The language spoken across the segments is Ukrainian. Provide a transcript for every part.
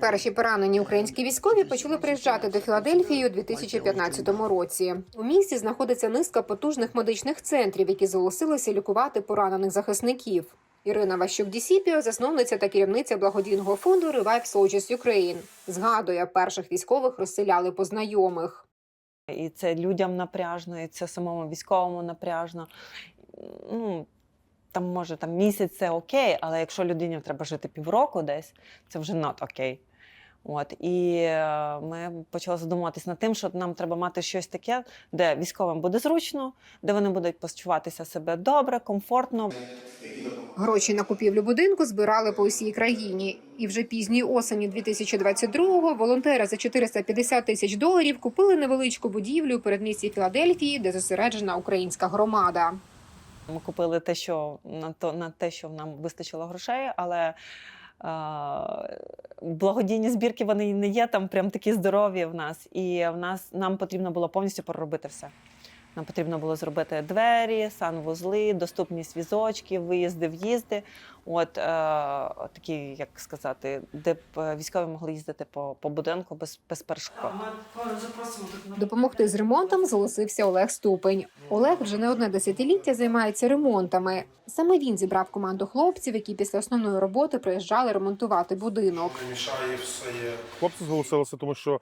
Перші поранені українські військові почали приїжджати до Філадельфії у 2015 році. У місті знаходиться низка потужних медичних центрів, які зголосилися лікувати поранених захисників. Ірина Ващук Дісіпіо, засновниця та керівниця благодійного фонду Revive Soldiers Ukraine, згадує, перших військових розселяли по знайомих. І це людям напряжно, і це самому військовому напряжно. Ну, там може там місяць це окей, але якщо людині треба жити півроку десь, це вже not окей. От і е, ми почали задумуватися над тим, що нам треба мати щось таке, де військовим буде зручно, де вони будуть почуватися себе добре, комфортно. Гроші на купівлю будинку збирали по усій країні. І вже пізньої осені 2022-го волонтери за 450 тисяч доларів купили невеличку будівлю у передмісті Філадельфії, де зосереджена українська громада. Ми купили те, що на то на те, що нам вистачило грошей, але е, благодійні збірки вони не є там прям такі здорові в нас. І в нас нам потрібно було повністю переробити все. Нам потрібно було зробити двері, санвузли, доступність візочків, виїзди, в'їзди. От е, такі, як сказати, де б е, військові могли їздити по, по будинку без, без перешкод. Допомогти з ремонтом зголосився Олег Ступень. Олег вже не одне десятиліття займається ремонтами. Саме він зібрав команду хлопців, які після основної роботи приїжджали ремонтувати будинок. Мішає все є. Хлопці зголосилися, тому що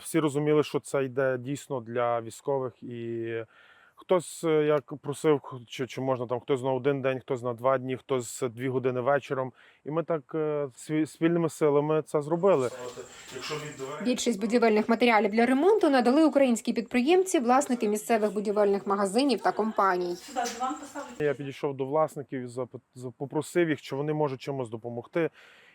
всі розуміли, що це йде дійсно для військових. І хтось, е, як просив, чи, чи можна там хтось на один день, хтось на два дні, хтось дві години вечором. І ми так е, спільними силами це зробили. Більшість будівельних матеріалів для ремонту надали українські підприємці, власники місцевих будівельних магазинів та компаній. Я підійшов до власників і попросив їх, чи вони можуть чимось допомогти.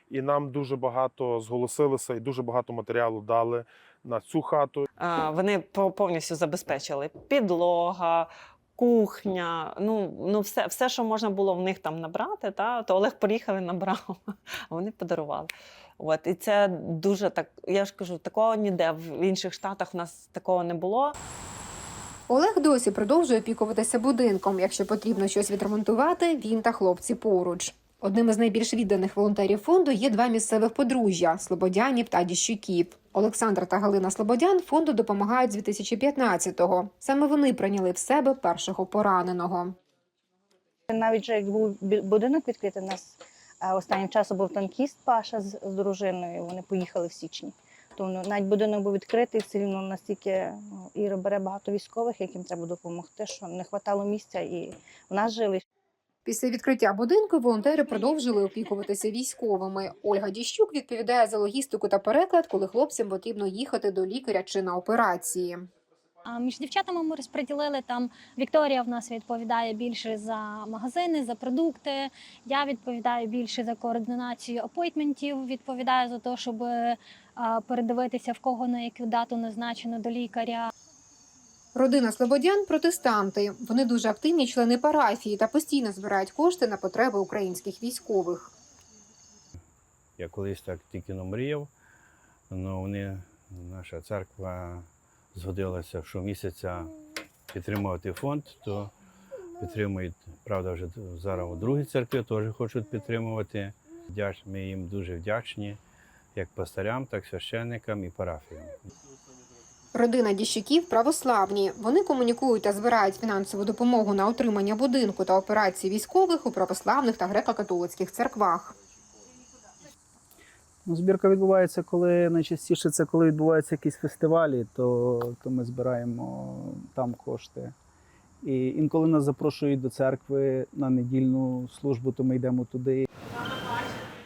І нам дуже багато зголосилися і дуже багато матеріалу дали на цю хату. Е, Вони повністю забезпечили підлога. Кухня, ну, ну все, все, що можна було в них там набрати, та, то Олег приїхав і набрав, а вони подарували. От, і це дуже так, я ж кажу, такого ніде в інших штатах у нас такого не було. Олег досі продовжує опікуватися будинком. Якщо потрібно щось відремонтувати, він та хлопці поруч. Одним із найбільш відданих волонтерів фонду є два місцевих подружжя Слободянів та Діщуків. Олександр та Галина Слободян фонду допомагають з 2015-го. Саме вони прийняли в себе першого пораненого. Навіть вже як був будинок відкритий, у нас останнім часом був танкіст Паша з, дружиною. Вони поїхали в січні. Тому навіть будинок був відкритий, все рівно настільки ну, Іра бере багато військових, яким треба допомогти, що не вистачало місця, і в нас жили. Після відкриття будинку волонтери продовжили опікуватися військовими. Ольга Діщук відповідає за логістику та переклад, коли хлопцям потрібно їхати до лікаря чи на операції. А між дівчатами ми розподілили там. Вікторія в нас відповідає більше за магазини, за продукти. Я відповідаю більше за координацію апойтментів. Відповідаю за те, щоб передивитися в кого на яку дату назначено до лікаря. Родина Слободян протестанти. Вони дуже активні члени парафії та постійно збирають кошти на потреби українських військових. Я колись так тільки но мріяв, але вони, наша церква згодилася щомісяця підтримувати фонд, то підтримують, правда, вже зараз у другій церкві теж хочуть підтримувати. Ми їм дуже вдячні, як пастирям, так і священникам і парафіям. Родина Діщуків православні. Вони комунікують та збирають фінансову допомогу на отримання будинку та операції військових у православних та греко-католицьких церквах. Ну, збірка відбувається, коли найчастіше це коли відбуваються якісь фестивалі, то, то ми збираємо там кошти. І інколи нас запрошують до церкви на недільну службу, то ми йдемо туди.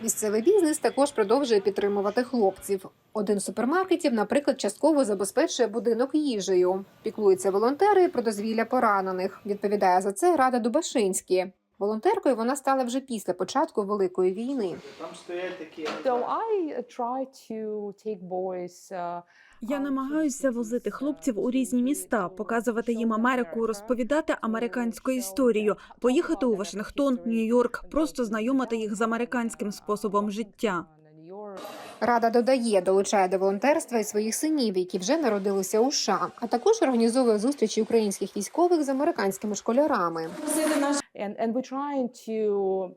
Місцевий бізнес також продовжує підтримувати хлопців. Один з супермаркетів, наприклад, частково забезпечує будинок їжею. Піклуються волонтери про дозвілля поранених. Відповідає за це Рада Дубашинські. Волонтеркою вона стала вже після початку великої війни. Try to take boys uh, Я намагаюся возити хлопців у різні міста, показувати їм Америку, розповідати американську історію, поїхати у Вашингтон, Нью-Йорк, просто знайомити їх з американським способом життя. Рада додає, долучає до волонтерства і своїх синів, які вже народилися у США, а також організовує зустрічі українських військових з американськими школярами. And, and we're trying to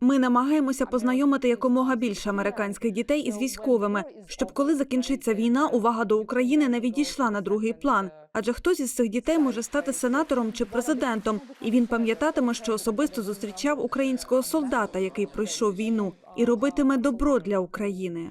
Ми намагаємося познайомити якомога більше американських дітей із військовими, щоб коли закінчиться війна, увага до України не відійшла на другий план. Адже хтось із цих дітей може стати сенатором чи президентом, і він пам'ятатиме, що особисто зустрічав українського солдата, який пройшов війну, і робитиме добро для України.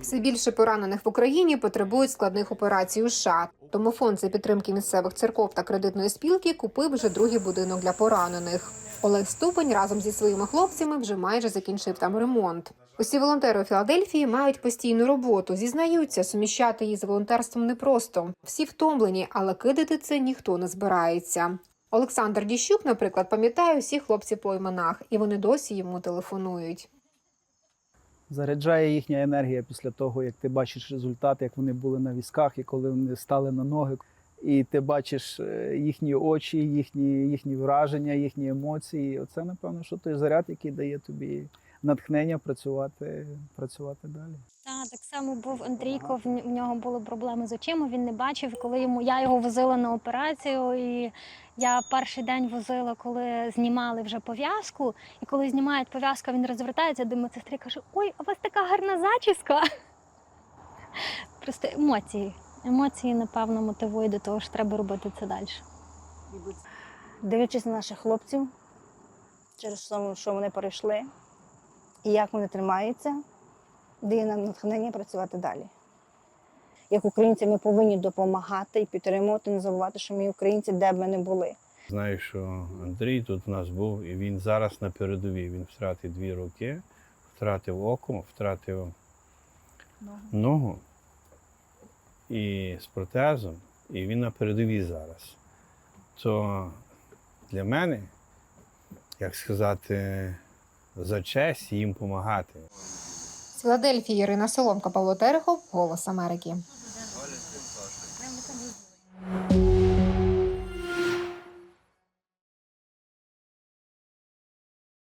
Все більше поранених в Україні потребують складних операцій у США. Тому фонд за підтримки місцевих церков та кредитної спілки купив вже другий будинок для поранених. Олег Ступень разом зі своїми хлопцями вже майже закінчив там ремонт. Усі волонтери у Філадельфії мають постійну роботу. Зізнаються, суміщати її з волонтерством непросто. Всі втомлені, але кидати це ніхто не збирається. Олександр Діщук, наприклад, пам'ятає усіх хлопців по іменах, і вони досі йому телефонують. Заряджає їхня енергія після того, як ти бачиш результат, як вони були на візках і коли вони стали на ноги. І ти бачиш е, їхні очі, їхні, їхні враження, їхні емоції. Оце, напевно, що той заряд, який дає тобі натхнення працювати, працювати далі. Так, так само був Андрійко. В нього були проблеми з очима. Він не бачив, коли йому я його возила на операцію. І я перший день возила, коли знімали вже пов'язку. І коли знімають пов'язку, він розвертається до медсестри і каже: Ой, а у вас така гарна зачіска. Просто емоції. Емоції, напевно, мотивують до того, що треба робити це далі. Дивлячись на наших хлопців, через те, що вони перейшли, і як вони тримаються, дає нам натхнення працювати далі. Як українці ми повинні допомагати і підтримувати, не забувати, що ми українці, де б ми не були. Знаю, що Андрій тут у нас був, і він зараз на передовій. Він втратив дві руки, втратив око, втратив ногу і з протезом, і він на передовій зараз. То для мене, як сказати, за честь їм допомагати. З Філадельфії Ірина Соломка, Павло Терехов, Голос Америки.